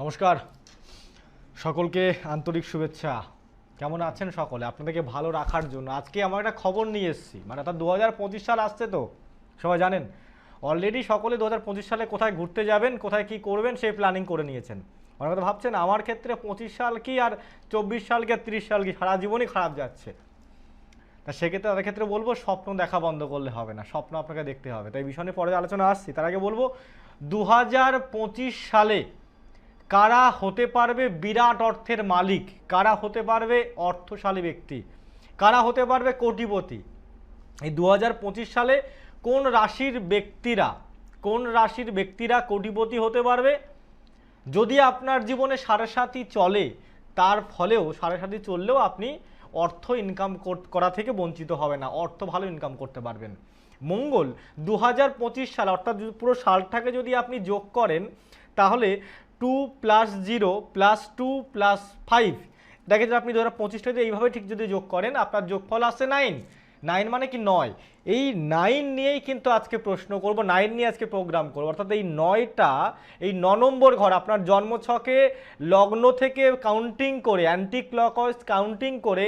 নমস্কার। সকলকে আন্তরিক শুভেচ্ছা। কেমন আছেন সকলে? আপনাদেরকে ভালো রাখার জন্য। আজকে আমার একটা খবর নিয়ে এসেছি। মানে অর্থাৎ দু হাজার পঁচিশ সাল আসছে তো, সবাই জানেন? অলরেডি সকলে দু হাজার পঁচিশ সালে কোথায় ঘুরতে যাবেন, কোথায় কি করবেন, সেই প্ল্যানিং করে নিয়েছেন। অনেকে কথা ভাবছেন, আমার ক্ষেত্রে পঁচিশ সাল কি আর চব্বিশ সাল কি আর তিরিশ সাল কি? সারা জীবনই খারাপ যাচ্ছে। তা সেক্ষেত্রে তাদের ক্ষেত্রে বলব, স্বপ্ন দেখা বন্ধ করলে হবে না। স্বপ্ন আপনাকে দেখতে হবে। তাই বিষয় নিয়ে পরে আলোচনা আসছি। তার আগে বলব, দু হাজার পঁচিশ সালে কারা হতে পারবে বিরাট অর্থের মালিক? কারা হতে পারবে অর্থশালী ব্যক্তি? কারা হতে পারবে কোটিপতি? এই দু হাজার পঁচিশ সালে কোন রাশির ব্যক্তিরা, কোন রাশির ব্যক্তিরা কোটিপতি হতে পারবে? যদি আপনার জীবনে সাড়ে সাথী চলে, তার ফলেও, সাড়ে সাথী চললেও আপনি অর্থ ইনকাম করা থেকে বঞ্চিত হবে না, অর্থ ভালো ইনকাম করতে পারবেন। মঙ্গল দু হাজার পঁচিশ সাল, অর্থাৎ পুরো সালটাকে যদি আপনি যোগ করেন, তাহলে two plus zero plus two plus five. দেখে যে আপনি দু হাজার পঁচিশটাতে এইভাবে ঠিক যদি যোগ করেন, আপনার যোগফল আসছে নাইন। নাইন মানে কি নয়? এই নাইন নিয়েই কিন্তু আজকে প্রশ্ন করব, নাইন নিয়ে আজকে প্রোগ্রাম করব। অর্থাৎ এই নয়টা, এই ন নম্বর ঘর আপনার জন্মছকে লগ্ন থেকে কাউন্টিং করে অ্যান্টি ক্লকওয়াইজ কাউন্টিং করে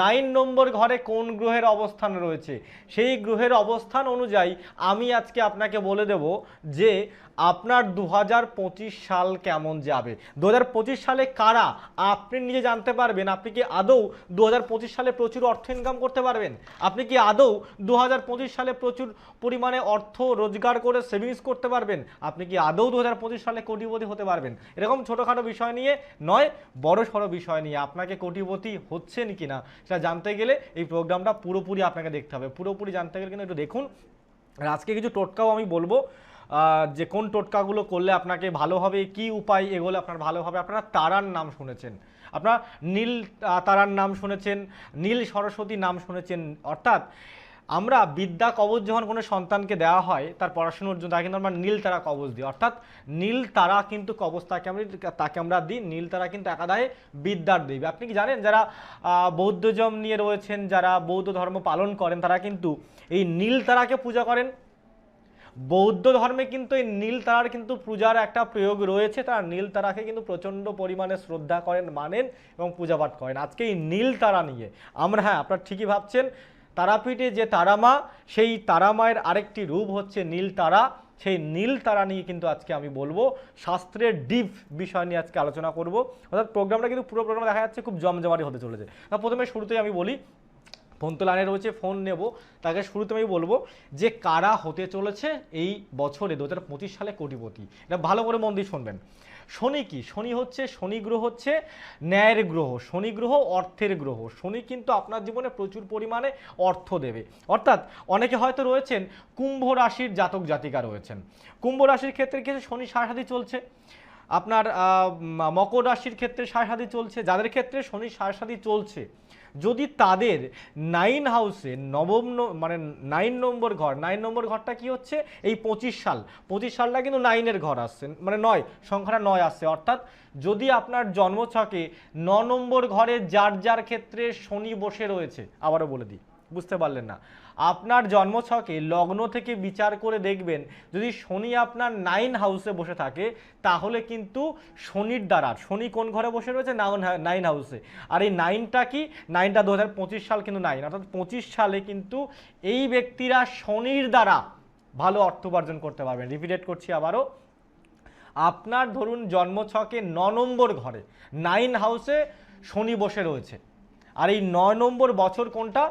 নাইন নম্বর ঘরে কোন গ্রহের অবস্থান রয়েছে? সেই গ্রহের অবস্থান অনুযায়ী আমি আজকে আপনাকে বলে দেব যে আপনার দু হাজার পঁচিশ সাল কেমন যাবে? দু হাজার পঁচিশ সালে কারা? আপনি নিজে জানতে পারবেন। আপনি কি আদৌ দু হাজার পঁচিশ সালে প্রচুর অর্থ ইনকাম করতে পারবেন? আপনি কি আদৌ দু হাজার পঁচিশ সালে প্রচুর পরিমাণে অর্থ রোজগার করে সেভিংস করতে পারবেন? আপনি কি আদৌ দু হাজার পঁচিশ সালে কোটিপতি হতে পারবেন? এরকম ছোটোখাটো বিষয় নিয়ে নয় বড় সড়ো বিষয় নিয়ে। আপনাকে কোটিপতি হচ্ছেন কি না সেটা জানতে গেলে এই প্রোগ্রামটা পুরোপুরি আপনাকে দেখতে হবে। পুরোপুরি জানতে গেলে কিন্তু একটু দেখুন। আর আজকে কিছু টোটকাও আমি বলব। যে কোন টোটকাগুলো করলে আপনাকে ভালো হবে, কি উপায় এগুলো আপনার ভালো হবে, আপনারা তারার নাম শুনেছেন। আপনারা নীল তারার নাম শুনেছেন, নীল সরস্বতী নাম শুনেছেন, অর্থাৎ আমরা বিদ্যা কবচ যখন কোনো সন্তানকে দেওয়া হয়, তার পড়াশুনোর জন্য তাকে কিন্তু আমরা নীল তারা কবচ দিই। অর্থাৎ নীল তারা কিন্তু কবচ তাকে আমরা তাকে আমরা দিই, নীল তারা কিন্তু একাদায় বিদ্যার দেবী। আপনি কি জানেন, যারা বৌদ্ধজম নিয়ে রয়েছেন, যারা বৌদ্ধ ধর্ম পালন করেন, তারা কিন্তু এই নীল তারাকে পূজা করেন। বৌদ্ধ ধর্মে কিন্তু এই নীল তারার কিন্তু পূজার একটা প্রয়োগ রয়েছে। তারা নীল তারাকে কিন্তু প্রচণ্ড পরিমাণে শ্রদ্ধা করেন, মানেন এবং পূজাপাঠ করেন। আজকে এই নীল তারা নিয়ে আমরা হ্যাঁ আপনারা ঠিকই ভাবছেন, তারাপীঠে যে তারামা, সেই তারামায়ের আরেকটি রূপ হচ্ছে নীল তারা। সেই নীল তারা নিয়ে কিন্তু আজকে আমি বলব। শাস্ত্রের ডিপ বিষয় নিয়ে আজকে আলোচনা করব। অর্থাৎ প্রোগ্রামটা কিন্তু পুরো প্রোগ্রাম দেখা যাচ্ছে খুব জমজমাটি হতে চলেছে। প্রথমে শুরুতেই আমি বলি ফোন তো লাইনে রয়েছে, ফোন নেব। তাকে শুরুতে আমি বলব যে কারা হতে চলেছে এই বছরে দু হাজার পঁচিশ সালে কোটিপতি। এটা ভালো করে মন দিয়ে শুনবেন। শনি কি? শনি হচ্ছে, শনি গ্রহ হচ্ছে ন্যায়ের গ্রহ। শনি গ্রহ অর্থের গ্রহ। শনি কিন্তু আপনার জীবনে প্রচুর পরিমাণে অর্থ দেবে। অর্থাৎ অনেকে হয়তো রয়েছেন, কুম্ভ রাশির জাতক জাতিকা রয়েছেন। কুম্ভ রাশির ক্ষেত্রে কিছু শনি সারাসাতি চলছে? আপনার মকর রাশির ক্ষেত্রে সারসাদি চলছে। যাদের ক্ষেত্রে শনি সারসাদি চলছে যদি তাদের নাইন হাউসে নবম মানে নাইন নম্বর ঘর নাইন নম্বর ঘরটা কি হচ্ছে? এই পঁচিশ সাল। পঁচিশ সালটা কিন্তু নাইনের ঘর আসছে। মানে নয়, সংখ্যাটা নয় আসছে। অর্থাৎ যদি আপনার জন্মছকে ন নম্বর ঘরে যার যার ক্ষেত্রে শনি বসে রয়েছে, আবারও বলে দিই, বুঝতে পারলেন না। আপনার জন্মছকে লগ্ন থেকে বিচার করে দেখবেন। যদি শনি আপনার নাইন হাউসে বসে থাকে, তাহলে কিন্তু শনির দ্বারা শনি কোন ঘরে বসে রয়েছে? নাইন হাউসে আর এই নাইনটা কি? নাইনটা দু হাজার পঁচিশ সাল কিন্তু নাইন অর্থাৎ পঁচিশ সালে কিন্তু এই ব্যক্তিরা শনির দ্বারা ভালো অর্থ উপার্জন করতে পারবেন। রিপিটেড করছি আবারও। আপনার ধরুন জন্মছকে ন নম্বর ঘরে নাইন হাউসে শনি বসে রয়েছে। আর এই নয় নম্বর বছর কোনটা?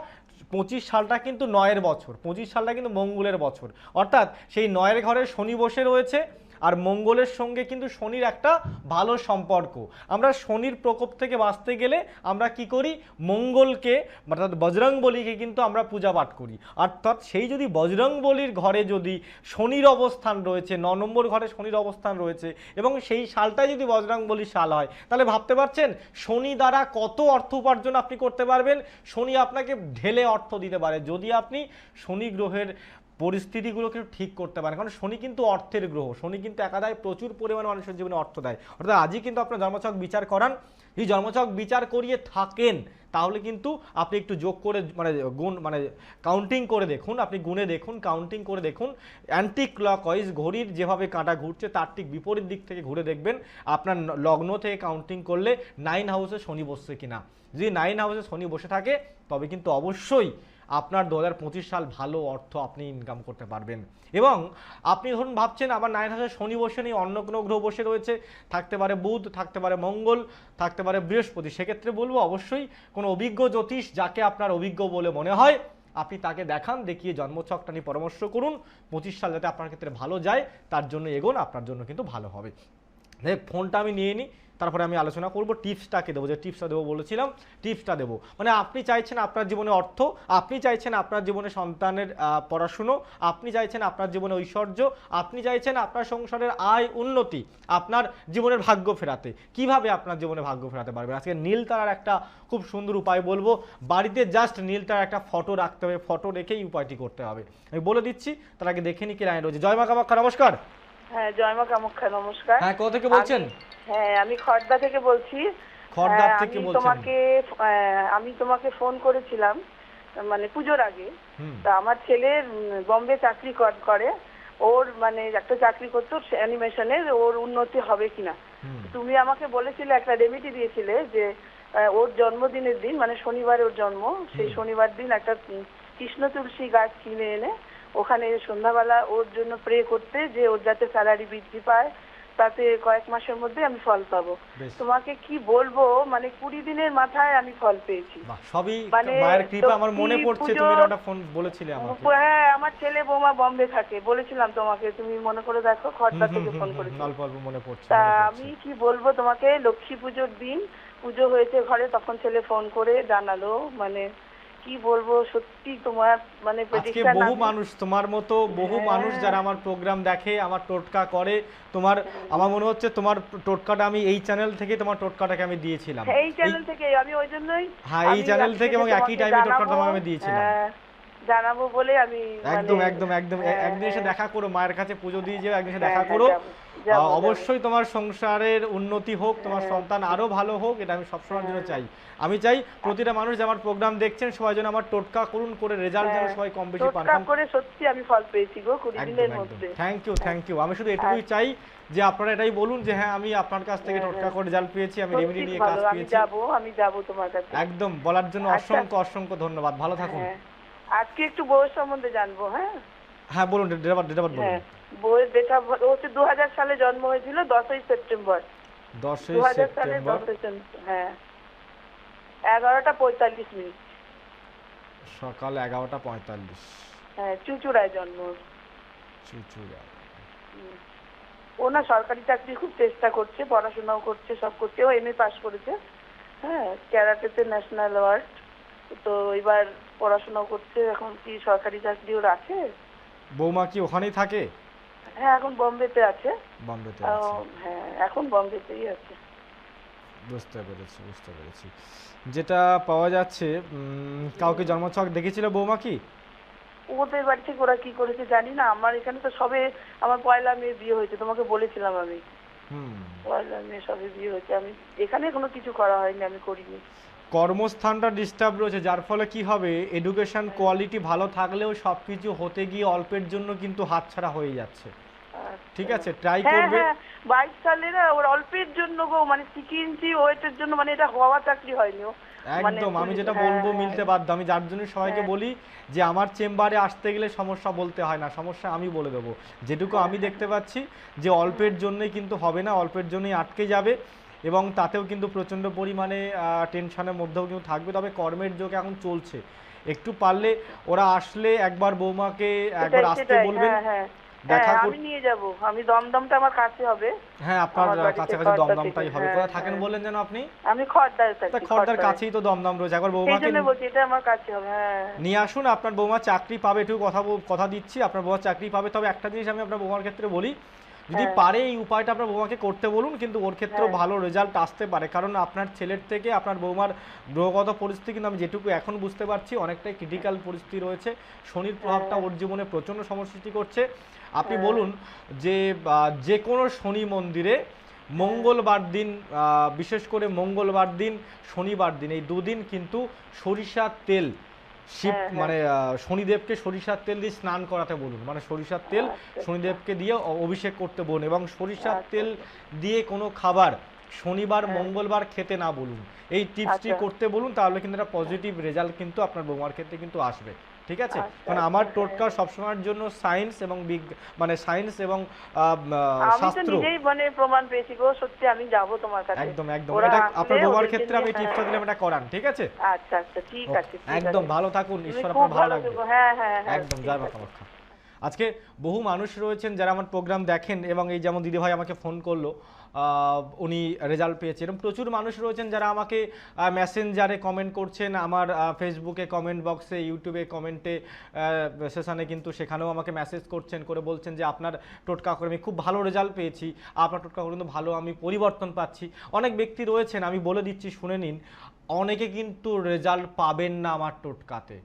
পঁচিশ সালটা কিন্তু নয়ের বছর, পঁচিশ সালটা কিন্তু মঙ্গলের বছর। অর্থাৎ সেই নয়ের ঘরে শনি বসে রয়েছে আর মঙ্গলের সঙ্গে কিন্তু শনির একটা ভালো সম্পর্ক। আমরা শনির প্রকোপ থেকে বাঁচতে গেলে আমরা কি করি? মঙ্গলকে, অর্থাৎ বজরং বলিকে কিন্তু আমরা পূজা পাঠ করি। অর্থাৎ সেই যদি বজরং বলির ঘরে যদি শনির অবস্থান রয়েছে, ন নম্বর ঘরে শনির অবস্থান রয়েছে এবং সেই সালটাই যদি বজরং বলির সাল হয়, তাহলে ভাবতে পারছেন? শনি দ্বারা কত অর্থ উপার্জন আপনি করতে পারবেন? শনি আপনাকে ঢেলে অর্থ দিতে পারে। যদি আপনি শনি গ্রহের পরিস্থিতিগুলোকে ঠিক করতে পারেন কারণ শনি কিন্তু অর্থের গ্রহ। শনি কিন্তু একাদায় প্রচুর পরিমাণে মানুষের জীবনে অর্থ দেয়। অর্থাৎ আজই কিন্তু আপনার জন্মছক বিচার করান। যদি জন্মছক বিচার করিয়ে থাকেন, তাহলে কিন্তু আপনি একটু যোগ করে মানে গুণ মানে কাউন্টিং করে দেখুন। আপনি গুণে দেখুন কাউন্টিং করে দেখুন। অ্যান্টি ক্লকওয়াইজ ঘড়ির যেভাবে কাঁটা ঘুরছে, তার ঠিক বিপরীত দিক থেকে ঘুরে দেখবেন। আপনার লগ্ন থেকে কাউন্টিং করলে নাইন হাউসে শনি বসছে কিনা। যদি নাইন হাউসে শনি বসে থাকে, তবে কিন্তু অবশ্যই আপনার দু হাজার পঁচিশ সাল ভালো অর্থ আপনি ইনকাম করতে পারবেন। এবং আপনি ধরুন ভাবছেন, আবার নাইন হাউসে শনি বসে নেই, অন্য কোনো গ্রহ বসে রয়েছে, থাকতে পারে বুধ, থাকতে পারে মঙ্গল, থাকতে পারে বৃহস্পতি। সেক্ষেত্রে বলব অবশ্যই কোনো অভিজ্ঞ জ্যোতিষ যাকে আপনার অভিজ্ঞ বলে মনে হয়, আপনি তাকে দেখান, দেখিয়ে জন্মছকটা নিয়ে পরামর্শ করুন, পঁচিশ সাল যাতে আপনার ক্ষেত্রে ভালো যায়, তার জন্য এগোন, আপনার জন্য কিন্তু ভালো হবে। ফোনটা আমি নিয়ে নিই তারপরে আমি আলোচনা করব টিপসটাকে দেবো? যে টিপসটা দেবো বলেছিলাম, টিপসটা দেবো। মানে আপনি চাইছেন আপনার জীবনে অর্থ, আপনি চাইছেন আপনার জীবনে সন্তানের পড়াশুনো, আপনি চাইছেন আপনার জীবনে ঐশ্বর্য, আপনি চাইছেন আপনার সংসারের আয় উন্নতি, আপনার জীবনের ভাগ্য ফেরাতে। কীভাবে আপনার জীবনে ভাগ্য ফেরাতে পারবেন? আজকে নীল তারার একটা খুব সুন্দর উপায় বলব, বাড়িতে জাস্ট নীল তারার একটা ফটো রাখতে হবে ফটো রেখেই উপায়টি করতে হবে। আমি বলে দিচ্ছি, তার আগে দেখে নি কি লাইন রয়েছে। জয় মা কামাখ্যা নমস্কার। হ্যাঁ জয়মা কামাখ্যা নমস্কার। হ্যাঁ কোথা থেকে বলছেন? হ্যাঁ আমি খড়দা থেকে বলছি। খড়দার হ্যাঁ, থেকে বলছেন। তোমাকে আমি তোমাকে ফোন করেছিলাম মানে পুজোর আগে। তা আমার ছেলে বম্বে চাকরি কর- করে। ওর মানে একটা চাকরি করতো অ্যানিমেশনের ওর উন্নতি হবে কিনা। তুমি আমাকে বলেছিলে একটা রেমিডি দিয়েছিলে যে ওর জন্মদিনের দিন মানে শনিবার ওর জন্ম সেই শনিবার দিন একটা কৃষ্ণ তুলসী গাছ কিনে এনে ওখানে সন্ধ্যাবেলা ওর জন্য প্রে করতে যে ওর যাতে স্যালারি বৃদ্ধি পায় তাতে কয়েক মাসের মধ্যে আমি ফল পাবো। তোমাকে কি বলব? মানে কুড়ি দিনের মাথায় আমি ফল পেয়েছি। সবই মানে মায়ের কৃপা আমার মনে পড়ছে তুমি একটা ফোন বলেছিলে আমাকে। হ্যাঁ আমার ছেলে বৌমা বম্বে থাকে বলেছিলাম তোমাকে তুমি মনে করে দেখো খড়দা থেকে ফোন করেছি। অল্প অল্প মনে পড়ছে তা আমি কি বলব তোমাকে লক্ষ্মী পুজোর দিন পুজো হয়েছে ঘরে তখন ছেলে ফোন করে জানালো মানে কি বলব সত্যি তোমার মানে আজকে বহু মানুষ তোমার মতো বহু হ্যাঁ। মানুষ যারা আমার প্রোগ্রাম দেখে আমার টোটকা করে তোমার আমার মনে হচ্ছে তোমার টোটকাটা আমি এই চ্যানেল থেকে তোমার টোটকাটাকে আমি দিয়েছিলাম এই চ্যানেল থেকে আমি ওই জন্যই হ্যাঁ, এই চ্যানেল থেকে এবং একই টাইমে টোটকাটা তোমাকে আমি দিয়েছিলাম। হ্যাঁ, জানাব বলে আমি একদম মানে- একদম একদম হ্যাঁ, একদিন এসে হ্যাঁ। দেখা করো মায়ের কাছে পুজো দিয়ে যেও একদিন এসে দেখা করো। অবশ্যই তোমার সংসারের উন্নতি হোক তোমার হ্যাঁ। সন্তান আরও ভালো হোক এটা আমি সবসময়ের জন্য চাই। আমি চাই প্রতিটা মানুষ যে আমার প্রোগ্রাম দেখছেন সবাই যেন আমার টোটকা করুন করে রেজাল্ট যেন হ্যাঁ, সবাই কম বেশি পান। টোটকা করে সত্যি আমি ফল পেয়েছি গো কুড়ি একদম দিনের মধ্যে। থ্যাংক ইউ থ্যাংক ইউ আমি শুধু এটুকুই চাই যে আপনারা এটাই বলুন যে হ্যাঁ আমি আপনার কাছ থেকে হ্যাঁ, টোটকা করে রেজাল্ট পেয়েছি আমি রেমেডি নিয়ে কাজ ভালো। আমি পেয়েছি। যাব আমি যাব তোমার কাছে। একদম বলার জন্য আচ্ছা। অসংখ্য অসংখ্য ধন্যবাদ। ভালো থাকুন। হ্যাঁ। আজকে একটু বউয়ের সম্বন্ধে জানব হ্যাঁ? হ্যাঁ বলুন ডেট ডেট বলুন। বউয়ের ডেট অফ হচ্ছে দু হাজার সালে জন্ম হয়েছিল দশই সেপ্টেম্বর। দশই সেপ্টেম্বর? হ্যাঁ। এগারোটা পঁয়তাল্লিশ মিনিট। সকাল এগারোটা পঁয়তাল্লিশ। হ্যাঁ চুচুড়ায় জন্ম। চুচুড়া হুম। ও না সরকারি চাকরি খুব চেষ্টা করছে পড়াশোনাও করছে সব করছে। ও এম এ পাস করেছে। হ্যাঁ ক্যারাটেতে ন্যাশনাল অ্যাওয়ার্ড তো এবার পড়াশোনাও করছে। এখন কি সরকারি চাকরি ওর আছে? বৌমা কি ওখানেই থাকে? হ্যাঁ এখন বম্বেতে আছে। বম্বেতে আছে। হ্যাঁ এখন বম্বেতেই আছে। বুঝতে পেরেছি বুঝতে পেরেছি। যেটা পাওয়া যাচ্ছে কাউকে জন্মছক দেখেছিল বৌমা কি? ওদের বাড়ি থেকে ওরা কি করেছে জানি না। আমার এখানে তো সবে আমার পয়লা মেয়ে বিয়ে হয়েছে তোমাকে বলেছিলাম আমি। হুম। পয়লা মেয়ে সবে বিয়ে হয়েছে। আমি এখানে কোনো কিছু করা হয়নি আমি করিনি। কর্মস্থানটা ডিস্টার্ব রয়েছে যার ফলে কি হবে? এডুকেশন কোয়ালিটি ভালো থাকলেও সব কিছু হতে গিয়ে অল্পের জন্য কিন্তু হাতছাড়া হয়ে যাচ্ছে। ঠিক আছে ট্রাই হ্যাঁ করবে। হ্যাঁ বাইশ সালের ওর অল্পের জন্য গো মানে সিকি ইঞ্চি ওয়েটের জন্য মানে এটা হওয়া চাকরি হয়নি মানে একদম আমি যেটা হ্যাঁ, বলব হ্যাঁ। মিলতে বাধ্য আমি যার জন্য সবাইকে হ্যাঁ। বলি যে আমার চেম্বারে আসতে গেলে সমস্যা বলতে হয় না সমস্যা আমি বলে দেবো। যেটুকু আমি দেখতে পাচ্ছি যে অল্পের জন্যই কিন্তু হবে না অল্পের জন্যই আটকে যাবে এবং তাতেও কিন্তু প্রচণ্ড পরিমাণে টেনশনের মধ্যেও কিন্তু থাকবে। তবে কর্মের যোগ এখন চলছে। একটু পারলে ওরা আসলে একবার বৌমাকে একবার আসতে বলবেন। হ্যাঁ, হ্যাঁ। দেখা হ্যাঁ, আমি নিয়ে যাব। আমি দমদমটা আমার কাছে হবে। হ্যাঁ আপনার কাছে কাছে কাছাকাছি দমদমটাই হবে। হ্যাঁ, কোথায় থাকেন বলেন বললেন যেন আপনি? আমি খড়দায় থাকি খড়দার কাছেই তো দমদম রয়েছে। একবার বৌমা বৌমাকে বলছি এটা আমার কাছে হবে হ্যাঁ। নিয়ে আসুন আপনার বৌমা চাকরি পাবে একটু কথা কথা দিচ্ছি। আপনার বৌমা চাকরি পাবে। তবে একটা জিনিস আমি আপনার বৌমার ক্ষেত্রে বলি যদি হ্যাঁ। পারে এই উপায়টা আপনার বৌমাকে করতে বলুন কিন্তু ওর ক্ষেত্রেও হ্যাঁ। ভালো রেজাল্ট আসতে পারে কারণ আপনার ছেলের থেকে আপনার বৌমার গ্রহগত পরিস্থিতি কিন্তু আমি যেটুকু এখন বুঝতে পারছি অনেকটাই ক্রিটিক্যাল পরিস্থিতি রয়েছে শনির প্রভাবটা হ্যাঁ। ওর জীবনে প্রচণ্ড সমস্যা সৃষ্টি করছে আপনি। বলুন যে যে কোনো শনি মন্দিরে মঙ্গলবার দিন বিশেষ করে মঙ্গলবার দিন শনিবার দিন এই দুদিন কিন্তু সরিষার তেল শিব হ্যাঁ, হ্যাঁ। মানে শনিদেবকে সরিষার তেল দিয়ে স্নান করাতে বলুন মানে সরিষার তেল আচ্ছা। শনিদেবকে দিয়ে অভিষেক করতে বলুন এবং সরিষার আচ্ছা। তেল দিয়ে কোনো খাবার শনিবার হ্যাঁ। মঙ্গলবার খেতে না বলুন এই টিপসটি আচ্ছা। করতে বলুন তাহলে কিন্তু একটা পজিটিভ রেজাল্ট কিন্তু আপনার বৌমার ক্ষেত্রে কিন্তু আসবে ঠিক আছে? আচ্ছা, কারণ আমার আচ্ছা, টোটকা সবসময়ের জন্য সায়েন্স এবং মানে সায়েন্স এবং আহ, আমি তো শাস্ত্র। নিজেই মানে প্রমাণ পেয়েছি গো সত্যি আমি যাব তোমার কাছে। একদম একদম। এটা আপনার ওদেরকে ক্ষেত্রে আমি টিপসটা দিলাম এটা করান ঠিক আছে? আচ্ছা আচ্ছা ঠিক আছে একদম ভালো থাকুন ঈশ্বর খুব আপনার ভালো রাখবে হ্যাঁ হ্যাঁ হ্যাঁ একদম জয়। মাতা লক্ষ্মী আজকে বহু মানুষ রয়েছেন যারা আমার প্রোগ্রাম দেখেন এবং এই যেমন দিদিভাই আমাকে ফোন করল উনি রেজাল্ট পেয়েছে এরকম প্রচুর মানুষ রয়েছেন যারা আমাকে মেসেঞ্জারে কমেন্ট করছেন, আমার ফেসবুকে কমেন্ট বক্সে ইউটিউবে কমেন্টে সেশানে কিন্তু সেখানেও আমাকে মেসেজ করছেন, করে বলছেন যে আপনার টোটকা করে আমি খুব ভালো রেজাল্ট পেয়েছি, আপনার টোটকা করে কিন্তু ভালো আমি পরিবর্তন পাচ্ছি। অনেক ব্যক্তি রয়েছেন, আমি বলে দিচ্ছি শুনে নিন, অনেকে কিন্তু রেজাল্ট পাবেন না আমার টোটকাতে।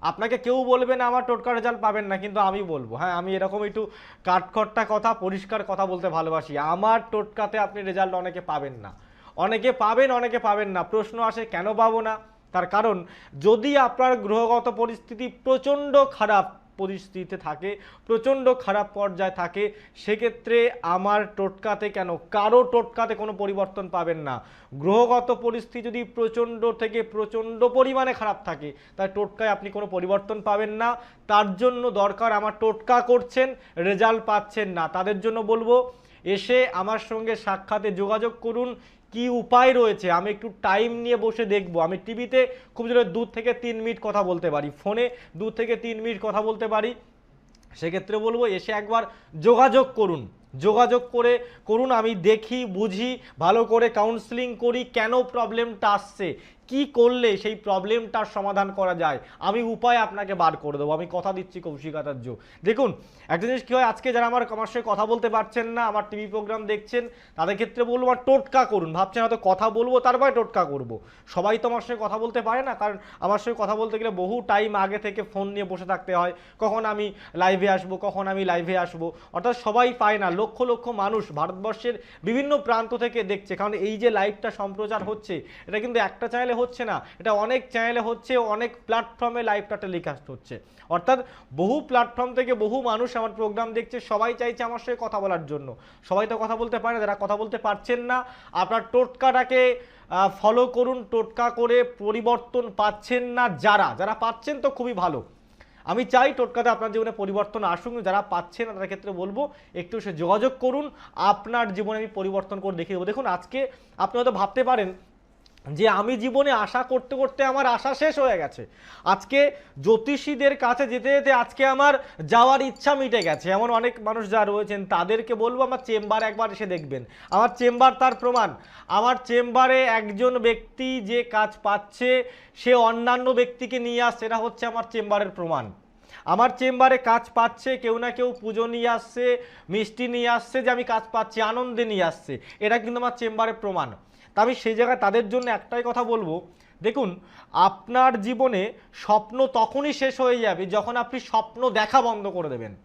আপনাকে কেউ বলবে না আমার টোটকা রেজাল্ট পাবেন না, কিন্তু আমি বলব। হ্যাঁ আমি এরকম একটু কাঠখট্টা কথা, পরিষ্কার কথা বলতে ভালোবাসি। আমার টোটকাতে আপনি রেজাল্ট অনেকে পাবেন না। অনেকে পাবেন অনেকে পাবেন না। প্রশ্ন আসে, কেন পাবো না? তার কারণ, যদি আপনার গ্রহগত পরিস্থিতি প্রচণ্ড খারাপ পরিস্থিতিতে থাকে, প্রচণ্ড খারাপ পর্যায়ে থাকে, সেক্ষেত্রে আমার টোটকাতে কেন? কারও টোটকাতে কোনো পরিবর্তন পাবেন না। গ্রহগত পরিস্থিতি যদি প্রচণ্ড থেকে প্রচণ্ড পরিমাণে খারাপ থাকে তাই টোটকায় আপনি কোনো পরিবর্তন পাবেন না। তার জন্য দরকার আমার টোটকা করছেন, রেজাল্ট পাচ্ছেন না। তাদের জন্য বলব, এসে আমার সঙ্গে সাক্ষাতে যোগাযোগ করুন কি উপায় রয়েছে? আমি একটু টাইম নিয়ে বসে দেখব। আমি টিভিতে খুব জোরে দু থেকে তিন মিনিট কথা বলতে পারি। ফোনে দু থেকে তিন মিনিট কথা বলতে পারি। সেক্ষেত্রে বলব, এসে একবার যোগাযোগ করুন। যোগাযোগ করে করুন, আমি দেখি, বুঝি, ভালো করে কাউন্সিলিং করি, কেন প্রবলেমটা আসছে? কি করলে সেই প্রবলেমটার সমাধান করা যায়? আমি উপায় আপনাকে বার করে দেবো। আমি কথা দিচ্ছি কৌশিক আচার্য। দেখুন, একটা জিনিস কী হয়, আজকে যারা আমার আমার সঙ্গে কথা বলতে পারছেন না, আমার টিভি প্রোগ্রাম দেখছেন, তাদের ক্ষেত্রে বলব, আমার টোটকা করুন। ভাবছেন হয়তো কথা বলব, তারপরে টোটকা করব। সবাই তো আমার সঙ্গে কথা বলতে পারে না, কারণ আমার সঙ্গে কথা বলতে গেলে বহু টাইম আগে থেকে ফোন নিয়ে বসে থাকতে হয়। কখন আমি লাইভে আসব, কখন আমি লাইভে আসব? অর্থাৎ সবাই পায় না, লক্ষ লক্ষ মানুষ ভারতবর্ষের বিভিন্ন প্রান্ত থেকে দেখছে। কারণ এই যে লাইভটা সম্প্রচার হচ্ছে, এটা কিন্তু একটা চ্যানেলে হচ্ছে না। এটা অনেক চ্যানেলে হচ্ছে, অনেক প্ল্যাটফর্মে লাইভটা টেলিকাস্ট হচ্ছে। অর্থাৎ বহু প্ল্যাটফর্ম থেকে বহু মানুষ আমার প্রোগ্রাম দেখছে, সবাই চাইছে আমার সঙ্গে কথা বলার জন্য। সবাই তো কথা বলতে পারে না, যারা কথা বলতে পারছেন না, আপনার টোটকাটাকে ফলো করুন, টোটকা করে পরিবর্তন পাচ্ছেন না যারা। যারা পাচ্ছেন তো খুবই ভালো। আমি চাই টোটকাতে আপনার জীবনে পরিবর্তন আসুক। যারা পাচ্ছেন না, তাদের ক্ষেত্রে বলব, একটু সে যোগাযোগ করুন। আপনার জীবনে আমি পরিবর্তন করে দেখিয়ে দেবো। দেখুন, আজকে আপনি হয়তো ভাবতে পারেন যে আমি জীবনে আশা করতে করতে আমার আশা শেষ হয়ে গেছে। আজকে জ্যোতিষীদের কাছে যেতে যেতে আজকে আমার যাওয়ার ইচ্ছা মিটে গেছে। এমন অনেক মানুষ যারা রয়েছেন, তাদেরকে বলব আমার চেম্বার একবার এসে দেখবেন। আমার চেম্বার তার প্রমাণ। আমার চেম্বারে একজন ব্যক্তি যে কাজ পাচ্ছে, সে অন্যান্য ব্যক্তিকে নিয়ে আসছে এটা হচ্ছে আমার চেম্বারের প্রমাণ। আমার চেম্বারে কাজ পাচ্ছে, কেউ না কেউ পুজো নিয়ে আসছে, মিষ্টি নিয়ে আসছে যে আমি কাজ পাচ্ছি, আনন্দে নিয়ে আসছে। এটা কিন্তু আমার চেম্বারের প্রমাণ। তা আমি সেই জায়গায় তাদের জন্য একটাই কথা বলব। দেখুন, আপনার জীবনে স্বপ্ন তখনই শেষ হয়ে যাবে যখন আপনি স্বপ্ন দেখা বন্ধ করে দেবেন।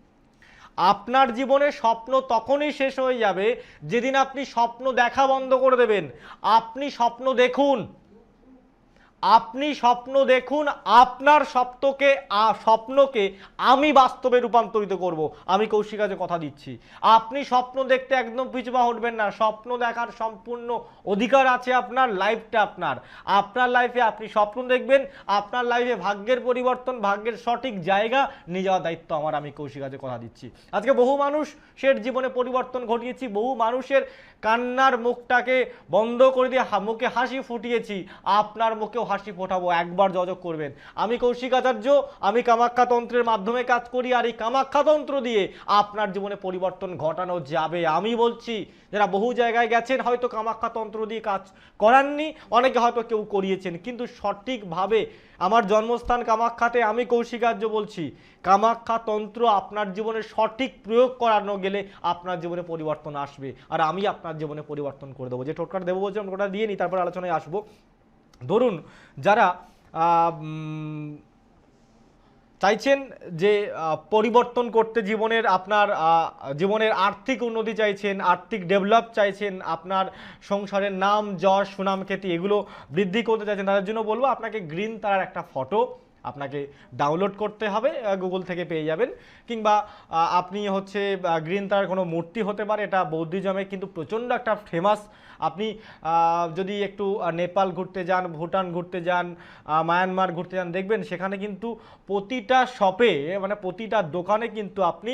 আপনার জীবনে স্বপ্ন তখনই শেষ হয়ে যাবে যেদিন আপনি স্বপ্ন দেখা বন্ধ করে দেবেন। আপনি স্বপ্ন দেখুন। আপনি স্বপ্ন দেখুন, আপনার স্বপ্নকে স্বপ্নকে আমি বাস্তবে রূপান্তরিত করব। আমি কৌশিকাজে কথা দিচ্ছি। আপনি স্বপ্ন দেখতে একদম পিছুপা উঠবেন না। স্বপ্ন দেখার সম্পূর্ণ অধিকার আছে আপনার, লাইফটা আপনার। আপনার লাইফে আপনি স্বপ্ন দেখবেন, আপনার লাইফে ভাগ্যের পরিবর্তন, ভাগ্যের সঠিক জায়গা নিয়ে যাওয়ার দায়িত্ব আমার। আমি কৌশিকাজে কথা দিচ্ছি। আজকে বহু মানুষের জীবনে পরিবর্তন ঘটিয়েছি, বহু মানুষের কান্নার মুখটাকে বন্ধ করে দিয়ে মুখে হাসি ফুটিয়েছি। আপনার মুখেও হাসি ফোটাবো, একবার যোগাযোগ করবেন। আমি কৌশিক আচার্য আমি কামাখ্যা তন্ত্রের মাধ্যমে কাজ করি আর এই কামাখ্যা তন্ত্র দিয়ে আপনার জীবনে পরিবর্তন ঘটানো যাবে। আমি বলছি, যারা বহু জায়গায় গেছেন, হয়তো কামাখ্যা তন্ত্র দিয়ে কাজ করাননি, অনেকে হয়তো কেউ করিয়েছেন, কিন্তু সঠিকভাবে আমার জন্মস্থান কামাখ্যাতে আমি কৌশিকার্য বলছি। কামাখ্যা তন্ত্র আপনার জীবনে সঠিক প্রয়োগ করানো গেলে আপনার জীবনে পরিবর্তন আসবে। আর আমি আপনার জীবনে পরিবর্তন করে দেবো। যে টোটকাটা দেবো বলছিলাম টোটকা দিয়ে নিই তারপর আলোচনায় আসব। ধরুন, যারা চাইছেন যে পরিবর্তন করতে জীবনের আপনার জীবনের আর্থিক উন্নতি চাইছেন, আর্থিক ডেভেলপ চাইছেন, আপনার সংসারের নাম, যশ, সুনাম, খ্যাতি এগুলো বৃদ্ধি করতে চাইছেন, তাদের জন্য বলব আপনাকে গ্রিন তারার একটা ফটো আপনাকে ডাউনলোড করতে হবে গুগল থেকে পেয়ে যাবেন। কিংবা আপনি হচ্ছে গ্রিন তারার কোনো মূর্তি হতে পারে, এটা বৌদ্ধিজমে কিন্তু প্রচণ্ড একটা ফেমাস আপনি যদি একটু নেপাল ঘুরতে যান, ভুটান ঘুরতে যান মায়ানমার ঘুরতে যান, দেখবেন সেখানে কিন্তু প্রতিটা শপে মানে প্রতিটা দোকানে কিন্তু আপনি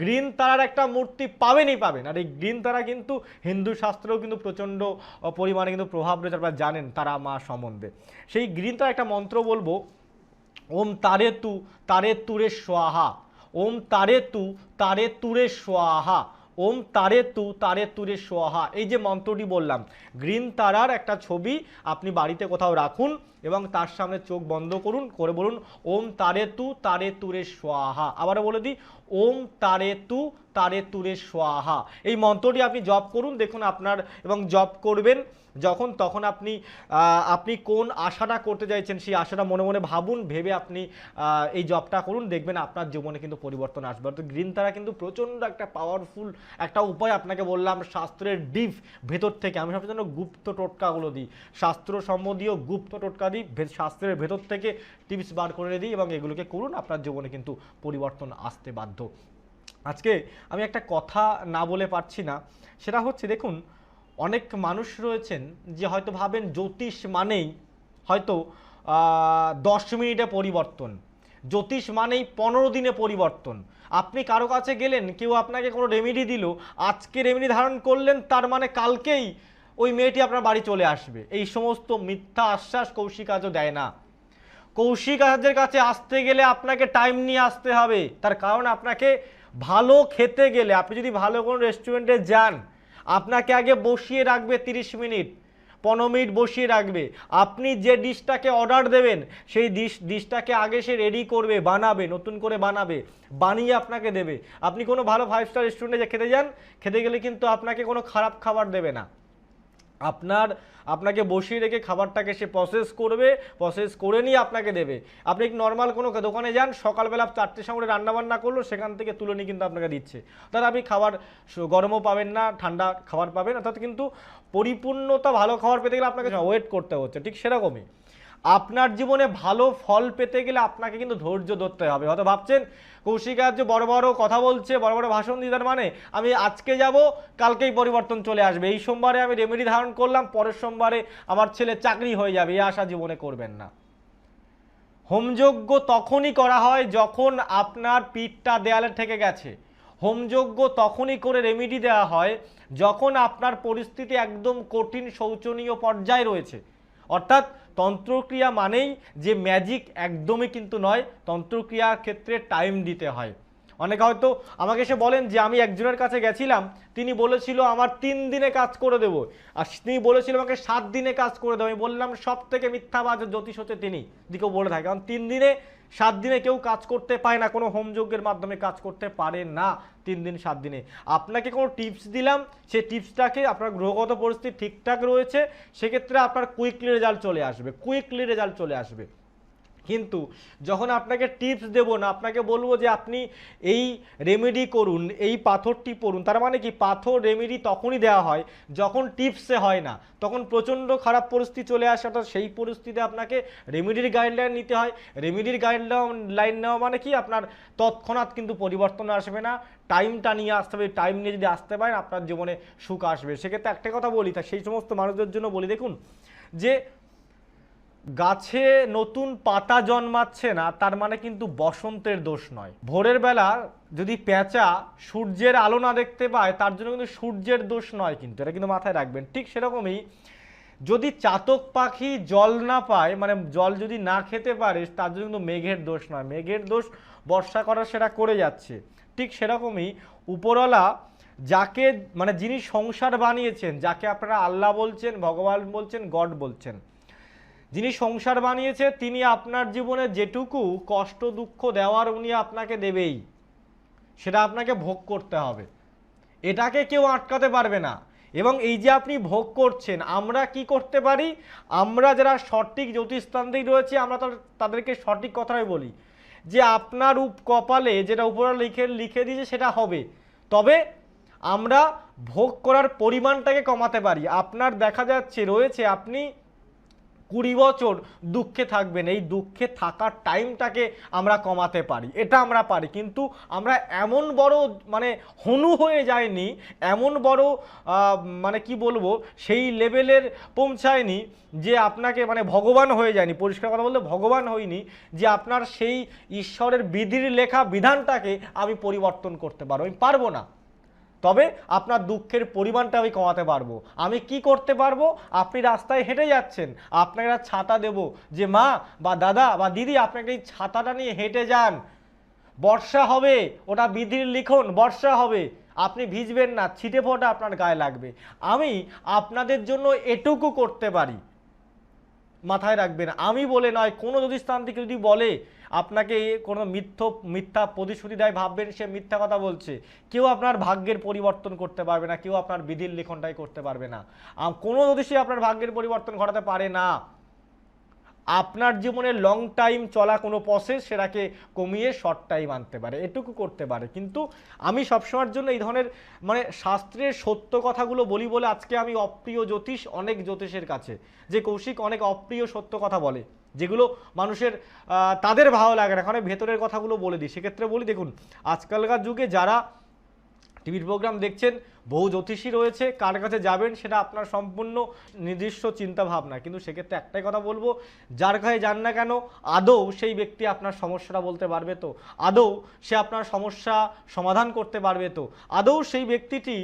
গ্রিন তারার একটা মূর্তি পাবেনই পাবেন। আর এই গ্রিন তারা কিন্তু হিন্দু শাস্ত্রেও কিন্তু প্রচণ্ড পরিমাণে কিন্তু প্রভাব রয়েছে, আপনারা জানেন তারা মা সম্বন্ধে। সেই গ্রিন তারা একটা মন্ত্র বলব ওম তারে তু তারে তুরে সোয়াহা ওম তারে তু তারে তুরে সোয়াহা ওম তারে তু তারে তুরে সোহা এই যে মন্ত্রটি বললাম, গ্রিন তারার একটা ছবি আপনি বাড়িতে কোথাও রাখুন এবং তার সামনে চোখ বন্ধ করুন, করে বলুন, ওম তারে তু তারে তুরে সোয়াহা আবারও বলে দিই, ওম তারে তু তারে তুরে সোয়াহা। এই মন্ত্রটি আপনি জপ করুন, দেখুন আপনার এবং জপ করবেন, যখন তখন আপনি আপনি কোন আশাটা করতে চাইছেন সেই আশাটা মনে মনে ভাবুন, ভেবে আপনি এই জবটা করুন, দেখবেন আপনার জীবনে কিন্তু পরিবর্তন আসবে। অর্থাৎ গ্রিন তারা কিন্তু প্রচণ্ড একটা পাওয়ারফুল একটা উপায় আপনাকে বললাম, শাস্ত্রের ডিপ ভেতর থেকে। আমি সবসময় জন্য গুপ্ত টোটকাগুলো দিই, শাস্ত্র সম্বন্ধীয় গুপ্ত টোটকা দিই শাস্ত্রের ভেতর থেকে টিপস বার করে দিই এবং এগুলোকে করুন, আপনার জীবনে কিন্তু পরিবর্তন আসতে বাধ্য। আজকে আমি একটা কথা না বলে পারছি না। সেটা হচ্ছে, দেখুন, অনেক মানুষ রয়েছেন যে হয়তো ভাবেন জ্যোতিষ মানেই হয়তো দশ মিনিটে পরিবর্তন। জ্যোতিষ মানেই পনেরো দিনে পরিবর্তন। আপনি কারও কাছে গেলেন, কেউ আপনাকে কোনো রেমেডি দিল, আজকে রেমেডি ধারণ করলেন, তার মানে কালকেই ওই মেয়েটি আপনার বাড়ি চলে আসবে। এই সমস্ত মিথ্যা আশ্বাস কৌশিকাজও দেয় না। কৌশিক আচার্যের কাছে আসতে গেলে আপনাকে টাইম নিয়ে আসতে হবে। তার কারণ আপনাকে ভালো খেতে গেলে, আপনি যদি ভালো কোনো রেস্টুরেন্টে যান, আপনাকে আগে বসিয়ে রাখবে তিরিশ মিনিট, পনেরো মিনিট বসিয়ে রাখবে। আপনি যে ডিশটাকে অর্ডার দেবেন, সেই ডিশ, ডিশটাকে আগে সে রেডি করবে, বানাবে, নতুন করে বানাবে, বানিয়ে আপনাকে দেবে। আপনি কোনো ভালো ফাইভ স্টার রেস্টুরেন্টে যে খেতে যান, খেতে গেলে কিন্তু আপনাকে কোনো খারাপ খাবার দেবে না। আপনার আপনাকে বসিয়ে রেখে খাবারটাকে সে প্রসেস করবে প্রসেস করে নিয়ে আপনাকে দেবে। আপনি নর্মাল কোনো দোকানে যান সকালবেলা চারটের সময় রান্নাবান্না করল সেখান থেকে তুলে নিয়ে কিন্তু আপনাকে দিচ্ছে। তাহলে আপনি খাবার গরমও পাবেন না ঠান্ডা খাবার পাবেন অর্থাৎ কিন্তু পরিপূর্ণতা ভালো খাবার পেতে গেলে আপনাকে ওয়েট করতে হচ্ছে ঠিক সেরকমই। আপনার জীবনে ভালো ফল পেতে গেলে আপনাকে কিন্তু ধৈর্য ধরতে হবে। হয়তো ভাবছেন, কৌশিকার্য বড় বড় কথা বলছে, বড় বড় ভাষণ দিতে মানে আমি আজকে যাব, কালকেই পরিবর্তন চলে আসবে। এই সোমবারে আমি রেমেডি ধারণ করলাম, পরের সোমবারে আমার ছেলে চাকরি হয়ে যাবে, এই আশা জীবনে করবেন না। হোমযজ্ঞ তখনই করা হয় যখন আপনার পিঠটা দেয়ালে থেকে গেছে। হোমযজ্ঞ তখনই করে রেমেডি দেওয়া হয় যখন আপনার পরিস্থিতি একদম কঠিন, শোচনীয় পর্যায়ে রয়েছে। অর্থাৎ তন্ত্রক্রিয়া মানেই যে ম্যাজিক একদমই কিন্তু নয় তন্ত্রক্রিয়ার ক্ষেত্রে টাইম দিতে হয়। অনেকে হয়তো আমাকে এসে বলেন যে আমি একজনের কাছে গেছিলাম, তিনি বলেছিল আমার তিন দিনে কাজ করে দেবো। আর তিনি বলেছিল আমাকে সাত দিনে কাজ করে দেবো। আমি বললাম সব থেকে মিথ্যাবাজ জ্যোতিষ হচ্ছে তিনি, যদি কেউ বলে থাকে। কারণ তিন দিনে, সাত দিনে কেউ কাজ করতে পারে না, কোনো হোমযজ্ঞের মাধ্যমে কাজ করতে পারে না তিন দিন, সাত দিনে। আপনাকে কোনো টিপস দিলাম, সেই টিপসটাকে আপনার গ্রহগত পরিস্থিতি ঠিকঠাক রয়েছে, সেক্ষেত্রে আপনার কুইকলি রেজাল্ট চলে আসবে, কুইকলি রেজাল্ট চলে আসবে। কিন্তু যখন আপনাকে টিপস দেবো না, আপনাকে বলব যে আপনি এই রেমেডি করুন, এই পাথরটি পড়ুন, তার মানে কি? পাথর রেমেডি তখনই দেওয়া হয় যখন টিপসে হয় না। তখন প্রচণ্ড খারাপ পরিস্থিতি চলে আসে অর্থাৎ সেই পরিস্থিতিতে আপনাকে রেমেডির গাইডলাইন নিতে হয়। রেমেডির গাইডলাইন লাইন নেওয়া মানে কি? আপনার তৎক্ষণাৎ কিন্তু পরিবর্তন আসবে না। টাইমটা নিয়ে আসতে হবে টাইম নিয়ে যদি আসতে পারেন, আপনার জীবনে সুখ আসবে। সেক্ষেত্রে একটা কথা বলি, তা সেই সমস্ত মানুষদের জন্য বলি, দেখুন, যে গাছে নতুন পাতা জন্মাচ্ছে না, তার মানে কিন্তু বসন্তের দোষ নয়। ভোরের বেলা যদি পেঁচা সূর্যের আলো না দেখতে পায়, তার জন্য কিন্তু সূর্যের দোষ নয় কিন্তু, এটা কিন্তু মাথায় রাখবেন। ঠিক সেরকমই যদি চাতক পাখি জল না পায় মানে জল যদি না খেতে পারে, তার জন্য কিন্তু মেঘের দোষ নয়। মেঘের দোষ বর্ষা করা সেটা করে যাচ্ছে। ঠিক সেরকমই উপরওয়ালা যাকে মানে যিনি সংসার বানিয়েছেন, যাকে আপনারা আল্লাহ বলছেন, ভগবান বলছেন, গড বলছেন যিনি সংসার বানিয়েছে, তিনি আপনার জীবনে যেটুকু কষ্ট, দুঃখ দেওয়ার উনি আপনাকে দেবেই। সেটা আপনাকে ভোগ করতে হবে। এটাকে কেউ আটকাতে পারবে না। এবং এই যে আপনি ভোগ করছেন, আমরা কি করতে পারি? আমরা যারা সঠিক জ্যোতিষতান্ত্রিক রয়েছে, আমরা তাদেরকে সঠিক কথাই বলি। যে আপনার উপ কপালে যেটা উপরে লিখে লিখে দিয়েছে, সেটা হবে। তবে আমরা ভোগ করার পরিমাণটাকে কমাতে পারি। আপনার দেখা যাচ্ছে, রয়েছে আপনি কুড়ি বছর দুঃখে থাকবেন। এই দুঃখে থাকার টাইমটাকে আমরা কমাতে পারি। এটা আমরা পারি। কিন্তু আমরা এমন বড় মানে হনু হয়ে যায়নি এমন বড় মানে কি বলব, সেই লেভেলের পৌঁছায়নি যে আপনাকে মানে ভগবান হয়ে যায়নি। পরিষ্কার কথা বলতে ভগবান হয়নি যে আপনার সেই ঈশ্বরের বিধির লেখা বিধানটাকে আমি পরিবর্তন করতে পারব। আমি পারব না। তবে আপনার দুঃখের পরিমাণটা আমি কমাতে পারব। আমি কি করতে পারব? আপনি রাস্তায় হেঁটে যাচ্ছেন। আপনাকে ছাতা দেব যে, মা বা দাদা বা দিদি, আপনাকে এই ছাতাটা নিয়ে হেঁটে যান। বর্ষা হবে, ওটা বিধির লিখন, বর্ষা হবে। আপনি ভিজবেন না, ছিটে ফোঁটা আপনার গায়ে লাগবে। আমি আপনাদের জন্য এটুকু করতে পারি। মাথায় রাখবেন, আমি বলে নয়, কোনো যদি স্থান থেকে যদি বলে আপনাকে কোনো মিথ্য, মিথ্যা প্রতিশ্রুতি দেয় ভাববেন, সে মিথ্যা কথা বলছে। কেউ আপনার ভাগ্যের পরিবর্তন করতে পারবে না, কেউ আপনার বিধির লিখনটাই করতে পারবে না। কোনো জ্যোতিষী আপনার ভাগ্যের পরিবর্তন ঘটাতে পারে না। আপনার জীবনে লং টাইম চলা কোনো প্রসেস সেটাকে কমিয়ে শর্ট টাইম আনতে পারে, এটুকু করতে পারে। কিন্তু আমি সবসময়ের জন্য এই ধরনের মানে শাস্ত্রের সত্য কথাগুলো বলি বলে আজকে আমি অপ্রিয় জ্যোতিষ অনেক জ্যোতিষের কাছে। যে কৌশিক অনেক অপ্রিয় সত্য কথা বলে। যেগুলো মানুষের তাদের ভালো লাগে না। কারণ ভেতরের কথাগুলো বলে দিই। সেক্ষেত্রে বলি, দেখুন, আজকালকার যুগে যারা টিভির প্রোগ্রাম দেখছেন, বহু জ্যোতিষী রয়েছে, কার কাছে যাবেন সেটা আপনার সম্পূর্ণ নির্দিষ্ট চিন্তা ভাবনা কিন্তু সেক্ষেত্রে একটাই কথা বলব, যার কাছে যান না কেন, আদৌ সেই ব্যক্তি আপনার সমস্যাটা বলতে পারবে তো? আদৌ সে আপনার সমস্যা সমাধান করতে পারবে তো? আদৌ সেই ব্যক্তিটি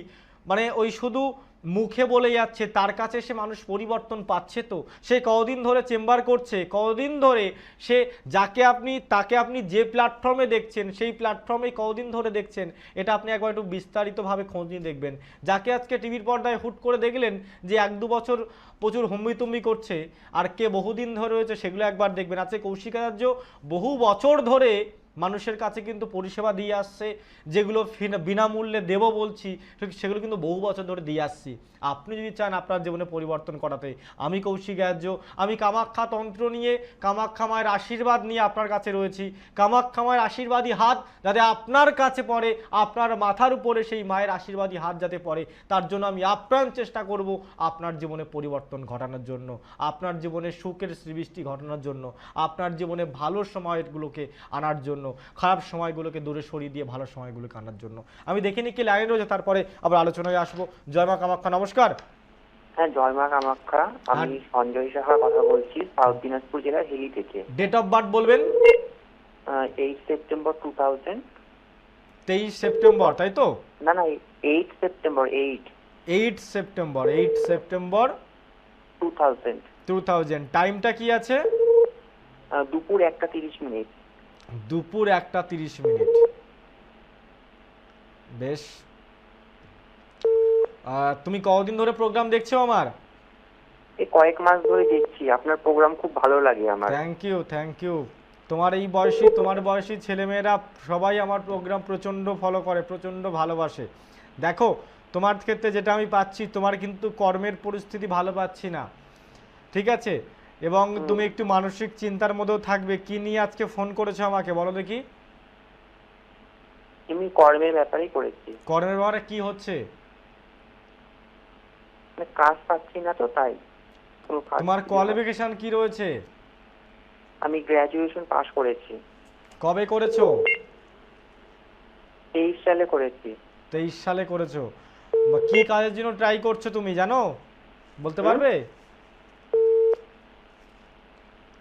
মানে ওই শুধু মুখে বলে যাচ্ছে, তার কাছে সে মানুষ পরিবর্তন পাচ্ছে তো? সে কদিন ধরে চেম্বার করছে, কদিন ধরে সে যাকে আপনি, তাকে আপনি যে প্ল্যাটফর্মে দেখছেন, সেই প্ল্যাটফর্মে কদিন ধরে দেখছেন, এটা আপনি একবার একটু বিস্তারিতভাবে খোঁজ নিয়ে দেখবেন। যাকে আজকে টিভির পর্দায় হুট করে দেখলেন যে এক দু বছর প্রচুর হুম্বিতুম্বি করছে, আর কে বহুদিন ধরে রয়েছে সেগুলো একবার দেখবেন। আজকে কৌশিকাচার্য বহু বছর ধরে মানুষের কাছে কিন্তু পরিষেবা দিয়ে আসছে, যেগুলো বিনামূল্যে দেব বলছি সেগুলো কিন্তু বহু বছর ধরে দিয়ে আসছি। আপনি যদি চান আপনার জীবনে পরিবর্তন করাতে, আমি কৌশিক আর্য, আমি কামাখ্যা তন্ত্র নিয়ে, কামাখ্যা মায়ের আশীর্বাদ নিয়ে আপনার কাছে রয়েছি। কামাখ্যা মায়ের আশীর্বাদী হাত যাতে আপনার কাছে পড়ে, আপনার মাথার উপরে সেই মায়ের আশীর্বাদী হাত যাতে পড়ে, তার জন্য আমি আপ্রাণ চেষ্টা করব আপনার জীবনে পরিবর্তন ঘটানোর জন্য, আপনার জীবনে সুখের সৃষ্টি ঘটানোর জন্য, আপনার জীবনে ভালো সময়গুলোকে আনার জন্য। খারাপ সময়গুলোকে দূরে সরিয়ে দিয়ে ভালো সময়গুলোকে আনার জন্য। আমি দেখিনি কি লাইনে রয়েছে তারপরে আবার আলোচনায় আসব। জয় মা কামাখ্যা নমস্কার। হ্যাঁ জয় মা কামাখ্যা। আমি সঞ্জয় সাহা কথা বলছি সাউথ দিনাজপুর জেলার হিলি থেকে। ডেট অফ বার্থ বলবেন? এইট সেপ্টেম্বর টু থাউজেন্ড তেইশ সেপ্টেম্বর তাই তো? না না eight September eight eight September eight September two thousand two thousand টাইমটা কি আছে? দুপুর একটা তিরিশ মিনিট। দুপুর একটা তিরিশ মিনিট। বেশ। তুমি কতদিন ধরে প্রোগ্রাম দেখছ আমার? এই কয়েক মাস ধরে দেখছি। আপনার প্রোগ্রাম খুব ভালো লাগে আমার। থ্যাংক ইউ থ্যাংক ইউ তোমার এই বয়সী তোমার বয়সী ছেলেমেয়েরা সবাই আমার প্রোগ্রাম প্রচণ্ড ফলো করে প্রচণ্ড ভালোবাসে। দেখো তোমার ক্ষেত্রে যেটা আমি পাচ্ছি তোমার কিন্তু কর্মের পরিস্থিতি ভালো পাচ্ছি না। ঠিক আছে? এবং তুমি একটু মানসিক চিন্তার মধ্যেও থাকবে। কি নিয়ে আজকে ফোন করেছ আমাকে? বলো দেখি। এমনি কর্মের ব্যাপারেই করেছি। কর্মের ব্যাপারে কি হচ্ছে? মানে কাজ পাচ্ছি না তো তাই। তোমার কোয়ালিফিকেশন কি রয়েছে? আমি গ্র্যাজুয়েশন পাশ করেছি। কবে করেছ? তেইশ সালে করেছি। তেইশ সালে করেছ। কি কাজের জন্য ট্রাই করছ তুমি জানো? বলতে পারবে?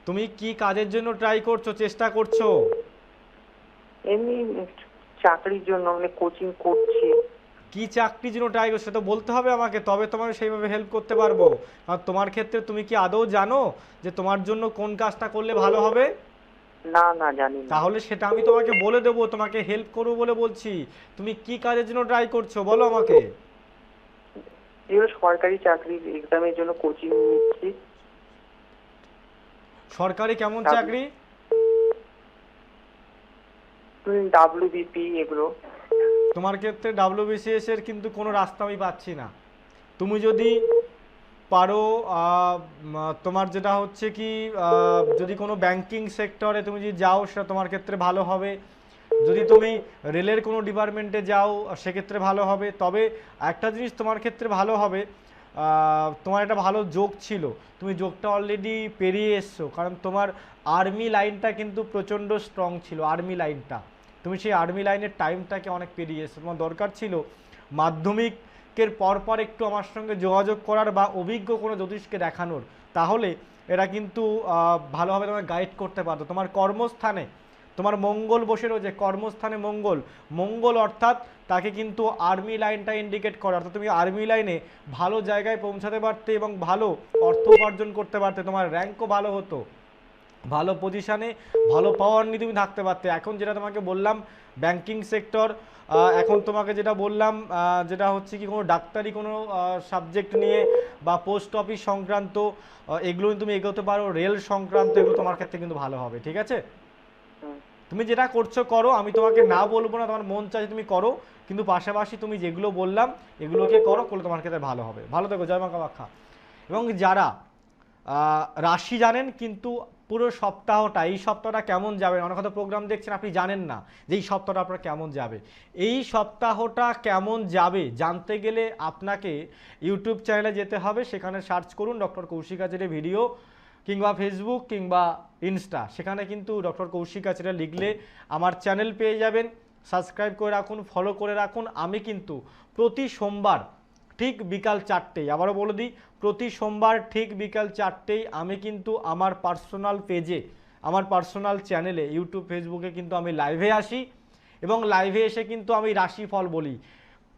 তুমি কি কাজের জন্য ট্রাই করছ চেষ্টা করছ? এমনি চাকরির জন্য মানে কোচিং করছি। কি চাকরির জন্য ট্রাই করছ সেটা বলতে হবে আমাকে তবে তোমাকে সেইভাবে হেল্প করতে পারব। কারণ তোমার ক্ষেত্রে তুমি কি আদৌ জানো যে তোমার জন্য কোন কাজটা করলে ভালো হবে? না না জানি না। তাহলে সেটা আমি তোমাকে বলে দেবো তোমাকে হেল্প করব বলে বলছি। তুমি কি কাজের জন্য ট্রাই করছ বলো আমাকে। সরকারি চাকরির এক্সামের জন্য কোচিং নিচ্ছি। সরকারি কেমন চাকরি। ডাব্লিউবিপি এগুলো। তোমার ক্ষেত্রে ডাব্লিউবিসিএস এর কিন্তু কোনো রাস্তা আমি পাচ্ছি না। তুমি যদি পারো তোমার যেটা হচ্ছে কি যদি কোনো ব্যাংকিং সেক্টরে তুমি যদি যাও সেটা তোমার ক্ষেত্রে ভালো হবে। যদি তুমি রেলের কোনো ডিপার্টমেন্টে যাও সেক্ষেত্রে ভালো হবে। তবে একটা জিনিস তোমার ক্ষেত্রে ভালো হবে তোমার একটা ভালো যোগ ছিল। তুমি যোগটা অলরেডি পেরিয়ে এসছো, কারণ তোমার আর্মি লাইনটা কিন্তু প্রচণ্ড স্ট্রং ছিল আর্মি লাইনটা তুমি সেই আর্মি লাইনের টাইমটাকে অনেক পেরিয়ে এসছো। তোমার দরকার ছিল মাধ্যমিকের পর পর একটু আমার সঙ্গে যোগাযোগ করার বা অভিজ্ঞ কোনো জ্যোতিষকে দেখানোর। তাহলে এরা কিন্তু ভালোভাবে তোমাকে গাইড করতে পারতো। তোমার কর্মস্থানে তোমার মঙ্গল বসে রয়েছে, কর্মস্থানে মঙ্গল। মঙ্গল অর্থাৎ তাকে কিন্তু আর্মি লাইনটা ইন্ডিকেট করে, অর্থাৎ তুমি আর্মি লাইনে ভালো জায়গায় পৌঁছাতে পারতে এবং ভালো অর্থ উপার্জন করতে পারতে, তোমার র্যাঙ্কও ভালো হতো। ভালো পজিশানে ভালো পাওয়ার নিয়ে তুমি থাকতে পারতে। এখন যেটা তোমাকে বললাম ব্যাংকিং সেক্টর এখন তোমাকে যেটা বললাম যেটা হচ্ছে কি কোনো ডাক্তারি কোনো সাবজেক্ট নিয়ে বা পোস্ট অফিস সংক্রান্ত এগুলো তুমি এগোতে পারো রেল সংক্রান্ত এগুলো তোমার ক্ষেত্রে কিন্তু ভালো হবে, ঠিক আছে। তুমি যেটা করছ করো, আমি তোমাকে না বলব না, তোমার মন চাই তুমি করো, কিন্তু পাশাপাশি তুমি যেগুলো বললাম, এগুলোকে করো, করলে তোমার ক্ষেত্রে ভালো হবে। ভালো থেকো, জয় মা কামাখ্যা এবং যারা রাশি জানেন, কিন্তু পুরো সপ্তাহটা, এই সপ্তাহটা কেমন যাবে? অনেক হয়তো প্রোগ্রাম দেখছেন, আপনি জানেন না যে এই সপ্তাহটা আপনার কেমন যাবে। এই সপ্তাহটা কেমন যাবে জানতে গেলে আপনাকে ইউটিউব চ্যানেলে যেতে হবে, সেখানে সার্চ করুন ডক্টর কৌশিক ভিডিও কিংবা ফেসবুক কিংবা ইনস্টা সেখানে কিন্তু ডক্টর কৌশিক আচার্য লিখলে আমার চ্যানেল পেয়ে যাবেন। সাবস্ক্রাইব করে রাখুন ফলো করে রাখুন। আমি কিন্তু প্রতি সোমবার ঠিক বিকাল চারটেই, আবারও বলে দিই, প্রতি সোমবার ঠিক বিকাল চারটেই আমি কিন্তু আমার পার্সোনাল পেজে আমার পার্সোনাল চ্যানেলে ইউটিউব ফেসবুকে কিন্তু আমি লাইভে আসি এবং লাইভে এসে কিন্তু আমি রাশিফল বলি।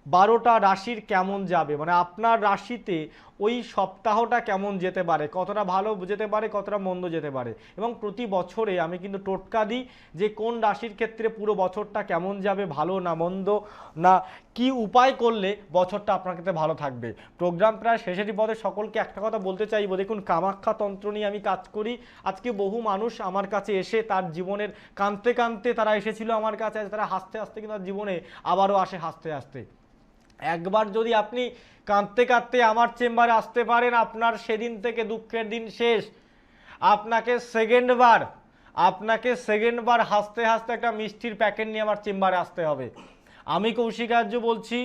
বারোটা রাশির কেমন যাবে? মানে আপনার রাশিতে ওই সপ্তাহটা কেমন যেতে পারে? কতটা ভালো যেতে পারে, কতটা মন্দ যেতে পারে? এবং প্রতি বছরে আমি কিন্তু টোটকা দিই যে কোন রাশির ক্ষেত্রে পুরো বছরটা কেমন যাবে, ভালো না মন্দ, না কি উপায় করলে বছরটা আপনার ক্ষেত্রে ভালো থাকবে? প্রোগ্রাম প্রায় শেষেরই পথে সকলকে একটা কথা বলতে চাইব। দেখুন, কামাখ্যা তন্ত্র নিয়ে আমি কাজ করি। আজকে বহু মানুষ আমার কাছে এসে তার জীবনের কাঁদতে কাঁদতে তারা এসেছিল আমার কাছে। তারা হাসতে হাসতে কিন্তু তার জীবনে আবারও আসে হাসতে হাসতে। একবার যদি আপনি কাঁদতে কাঁদতে আমার চেম্বারে আসতে পারেন, আপনার সেদিন থেকে দুঃখের দিন শেষ। আপনাকে সেকেন্ডবার আপনাকে সেকেন্ডবার হাসতে হাসতে একটা মিষ্টির প্যাকেট নিয়ে আমার চেম্বারে আসতে হবে। আমি কৌশিকার্য বলছি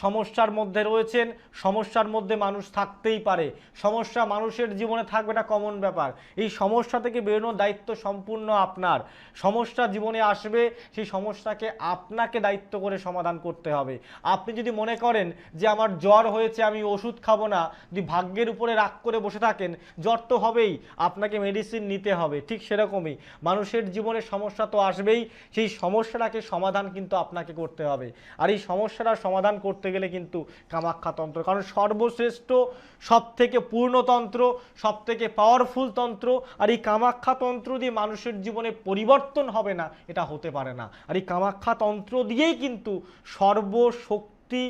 সমস্যার মধ্যে রয়েছেন, সমস্যার মধ্যে মানুষ থাকতেই পারে। সমস্যা মানুষের জীবনে থাকবে এটা কমন ব্যাপার। এই সমস্যা থেকে বেরোনোর দায়িত্ব সম্পূর্ণ আপনার। সমস্যা জীবনে আসবে, সেই সমস্যাকে আপনাকে দায়িত্ব করে সমাধান করতে হবে। আপনি যদি মনে করেন যে আমার জ্বর হয়েছে, আমি ওষুধ খাব না, যদি ভাগ্যের উপরে রাগ করে বসে থাকেন, জ্বর তো হবেই, আপনাকে মেডিসিন নিতে হবে, ঠিক সেরকমই। মানুষের জীবনে সমস্যা তো আসবেই, সেই সমস্যাটাকে সমাধান কিন্তু আপনাকে করতে হবে। আর এই সমস্যাটার সমাধান করতে গেলে কিন্তু কামাখ্যা তন্ত্র, কারণ সর্বশ্রেষ্ঠ সব থেকে পূর্ণতন্ত্র সব থেকে পাওয়ারফুল তন্ত্র, আর এই কামাখ্যা তন্ত্র দিয়ে মানুষের জীবনে পরিবর্তন হবে না, এটা হতে পারে না। আর এই কামাখ্যা তন্ত্র দিয়েই কিন্তু সর্বশক্তি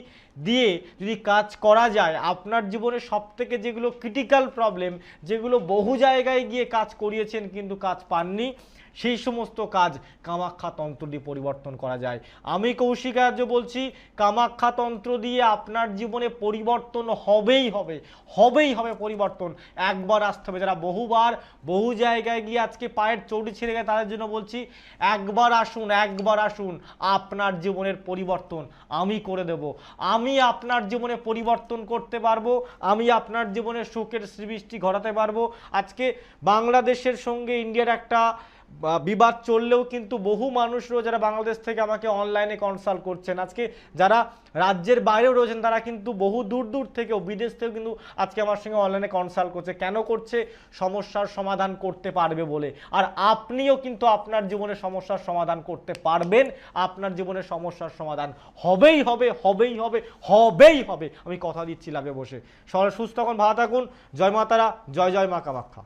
দিয়ে যদি কাজ করা যায়, আপনার জীবনে সব থেকে যেগুলো ক্রিটিক্যাল প্রবলেম যেগুলো বহু জায়গায় গিয়ে কাজ করিয়েছেন কিন্তু কাজ পাননি সেই সমস্ত কাজ কামাখ্যা তন্ত্র দিয়ে পরিবর্তন করা যায়। আমি কৌশিকার্য বলছি, কামাখ্যা তন্ত্র দিয়ে আপনার জীবনে পরিবর্তন হবেই হবে হবেই হবে পরিবর্তন। একবার আসতে হবে। যারা বহুবার, বহু জায়গায় গিয়ে আজকে পায়ের চৌড়ি ছিঁড়ে গেছে, তাদের জন্য বলছি, একবার আসুন একবার আসুন, আপনার জীবনের পরিবর্তন আমি করে দেব। আমি আপনার জীবনে পরিবর্তন করতে পারব, আমি আপনার জীবনে সুখের সৃষ্টি ঘটাতে পারব। আজকে বাংলাদেশের সঙ্গে ইন্ডিয়ার একটা বিবাদ চললেও কিন্তু বহু মানুষ রয়েছে যারা বাংলাদেশ থেকে আমাকে অনলাইনে কনসাল্ট করছেন, আজকে যারা রাজ্যের বাইরেও রয়েছেন, তারা কিন্তু বহু দূর দূর থেকেও, বিদেশ থেকেও কিন্তু আজকে আমার সঙ্গে অনলাইনে কনসাল্ট করছে। কেন করছে? সমস্যার সমাধান করতে পারবে বলে। আর আপনিও কিন্তু আপনার জীবনে সমস্যার সমাধান করতে পারবেন। আপনার জীবনে সমস্যার সমাধান হবেই হবে হবেই হবে হবেই হবে। আমি কথা দিচ্ছি লাভে বসে। সবাই সুস্থ থাকুন, ভালো থাকুন। জয় মাতারা, জয় জয় মা কামাখ্যা